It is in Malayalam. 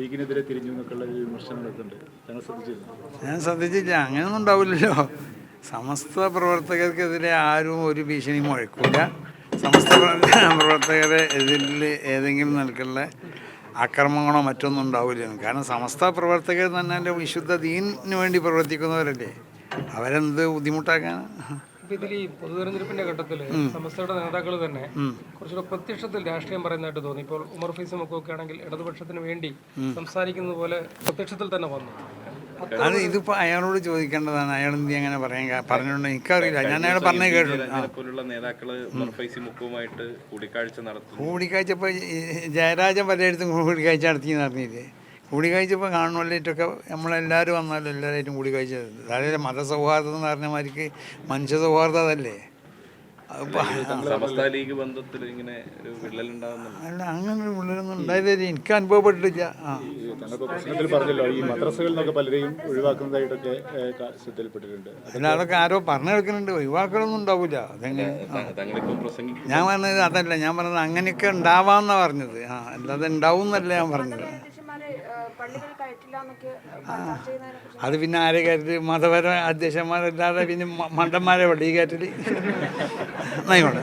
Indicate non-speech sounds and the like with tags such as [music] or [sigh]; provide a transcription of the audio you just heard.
ലീഗിനെതിരെ തിരിഞ്ഞു ഞാൻ ശ്രദ്ധിച്ചില്ല. അങ്ങനെയൊന്നും ഉണ്ടാവില്ലല്ലോ. സമസ്ത പ്രവർത്തകർക്കെതിരെ ആരും ഒരു ഭീഷണി മുഴക്കൂല. സമസ്ത പ്രവർത്തകരെ ഇതിൽ ഏതെങ്കിലും നിലക്കുള്ള അക്രമങ്ങളോ മറ്റൊന്നും ഉണ്ടാവില്ല കാരണം സമസ്ത പ്രവർത്തകർ തന്നെ വിശുദ്ധ ദീനിന് വേണ്ടി പ്രവർത്തിക്കുന്നവരല്ലേ? അവരെന്ത് ബുദ്ധിമുട്ടാക്കാനാണ് ഇപ്പൊ ഇതിൽ ഈ പൊതുതെരഞ്ഞെടുപ്പിന്റെ ഘട്ടത്തിൽ സമസ്തയുടെ നേതാക്കൾ തന്നെ കുറച്ചുകൂടെ പ്രത്യക്ഷത്തിൽ രാഷ്ട്രീയം പറയുന്നതായിട്ട് തോന്നി. ഇപ്പോൾ ഉമർ ഫൈസും ഒക്കെ ആണെങ്കിൽ ഇടതുപക്ഷത്തിന് വേണ്ടി സംസാരിക്കുന്നത് പോലെ പ്രത്യക്ഷത്തിൽ തന്നെ വന്നു. അത് ഇതിപ്പോൾ അയാളോട് ചോദിക്കേണ്ടതാണ്. അയാൾ എന്ത് അങ്ങനെ പറയാൻ പറഞ്ഞോണ്ട് പറഞ്ഞുകൊണ്ട് എനിക്കറിയില്ല. ഞാൻ അയാൾ പറഞ്ഞേ കേട്ടു ആ. നേതാക്കൾ കൂടിക്കാഴ്ച നടത്തും കൂടിക്കാഴ്ച ഇപ്പോൾ ജയരാജൻ പലയിടത്തും കൂടിക്കാഴ്ച നടത്തി നടന്നില്ലേ കൂടിക്കാഴ്ച ഇപ്പോൾ കാണുമല്ലേറ്റൊക്കെ നമ്മളെല്ലാവരും വന്നാലും കൂടി കൂടിക്കാഴ്ച അതായത് മതസൗഹാർദ്ദം എന്ന് പറഞ്ഞ മാതിരിക്ക് മനുഷ്യ സൗഹാർദ്ദം അതല്ലേ അല്ല അങ്ങനെ ഒരു വിള്ളലൊന്നും ഉണ്ടായില്ല എനിക്ക് അനുഭവപ്പെട്ടിട്ടില്ല. കാ- അതൊക്കെ ആരോ പറഞ്ഞു കേൾക്കുന്നുണ്ട്. ഒഴിവാക്കലൊന്നും ഉണ്ടാവില്ല അതെങ്ങനെ ഞാൻ പറഞ്ഞത് അതല്ല. ഞാൻ പറഞ്ഞത് അങ്ങനെയൊക്കെ ഉണ്ടാവാന്നാ പറഞ്ഞത്. ആ അല്ലാതെ ഉണ്ടാവും എന്നല്ല ഞാൻ പറഞ്ഞത്. അത് പിന്നെ ആരെ കയറ്റി മതപര അധ്യക്ഷന്മാരല്ലാതെ പിന്നെ മണ്ടന്മാരെ പള്ളി കയറ്റൽ? [laughs] എന്നായിക്കോട്ടെ